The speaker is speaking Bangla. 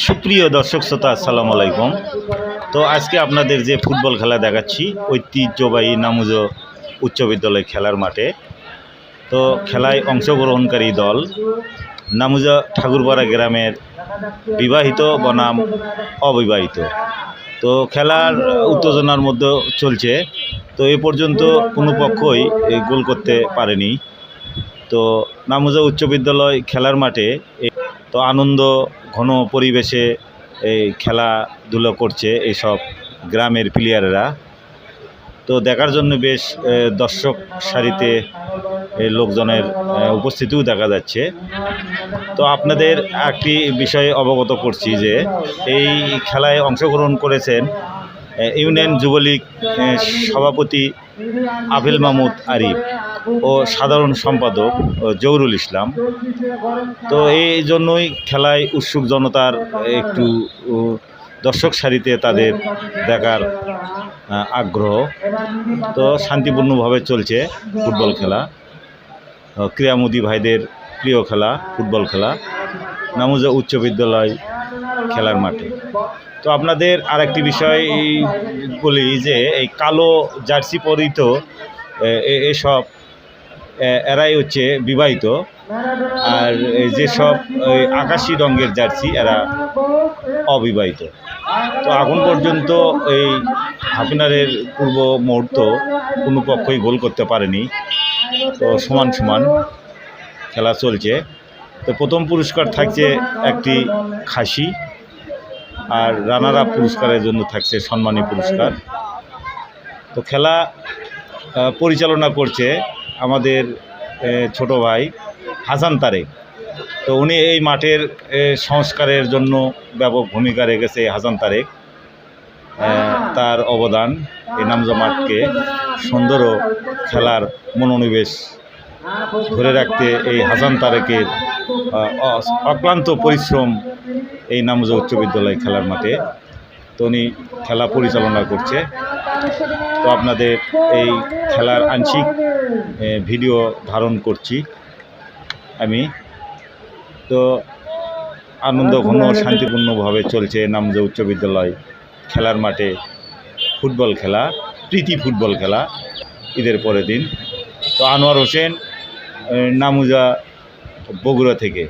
সুপ্রিয় দর্শক শ্রোতা, আসসালামু আলাইকুম। তো আজকে আপনাদের যে ফুটবল খেলা দেখাচ্ছি, ঐতিহ্যবাহী নামুজ উচ্চ বিদ্যালয় খেলার মাঠে। তো খেলায় অংশগ্রহণকারী দল নামুজা ঠাকুরপাড়া গ্রামের বিবাহিত বনাম অবিবাহিত। তো খেলার উত্তেজনার মধ্যে চলছে। তো এ পর্যন্ত কোনো পক্ষই গোল করতে পারেনি। তো নামুজা উচ্চ বিদ্যালয় খেলার মাঠে তো আনন্দ ঘন পরিবেশে এই খেলাধুলো করছে এইসব গ্রামের প্লেয়াররা তো দেখার জন্য বেশ দর্শক সারিতে লোকজনের উপস্থিতিও দেখা যাচ্ছে। তো আপনাদের একটি বিষয়ে অবগত করছি যে, এই খেলায় অংশগ্রহণ করেছেন ইউনিয়ন যুবলীগ সভাপতি আফিল মাহমুদ আরিফ ও সাধারণ সম্পাদক ও জহুরুল ইসলাম। তো এই জন্যই খেলায় উৎসুক জনতার একটু দর্শক সারিতে তাদের দেখার আগ্রহ। তো শান্তিপূর্ণভাবে চলছে ফুটবল খেলা। আহ, ক্রীড়ামোদী ভাইদের প্রিয় খেলা ফুটবল খেলা। নামুজা উচ্চ বিদ্যালয় খেলার মাঠে। তো আপনাদের আরেকটি বিষয় বলি যে, এই কালো জার্সি পরিত এসব এরাই হচ্ছে বিবাহিত। আর যেসব আকাশি রঙের জার্সি, এরা অবিবাহিত। তো এখন পর্যন্ত এই হাফিনারের পূর্ব মুহূর্ত কোনো পক্ষই গোল করতে পারেনি। তো সমান সমান খেলা চলছে। তো প্রথম পুরস্কার থাকছে একটি খাসি। আর রানার পুরস্কারের জন্য থাকছে সম্মানী পুরস্কার। তো খেলা পরিচালনা করছে আমাদের ছোট ভাই হাসান তারেক তো উনি এই মাঠের সংস্কারের জন্য ব্যাপক ভূমিকা রেখেছে হাসান তারেক তার অবদান এই নামজা মাঠকে সুন্দর খেলার মনোনিবেশ ধরে রাখতে এই হাসান তারেকের অক্লান্ত পরিশ্রম এই নামজা উচ্চ বিদ্যালয় খেলার মাঠে। তো উনি খেলা পরিচালনা করছে। তো আপনাদের এই খেলার আংশিক ভিডিও ধারণ করছি আমি। তো আনন্দ ঘন, শান্তিপূর্ণভাবে চলছে নামজা উচ্চ বিদ্যালয় খেলার মাঠে। ফুটবল খেলা, প্রীতি ফুটবল খেলা, ঈদের পরের দিন। তো আনোয়ার হোসেন নামুজা বগুড়া থেকে।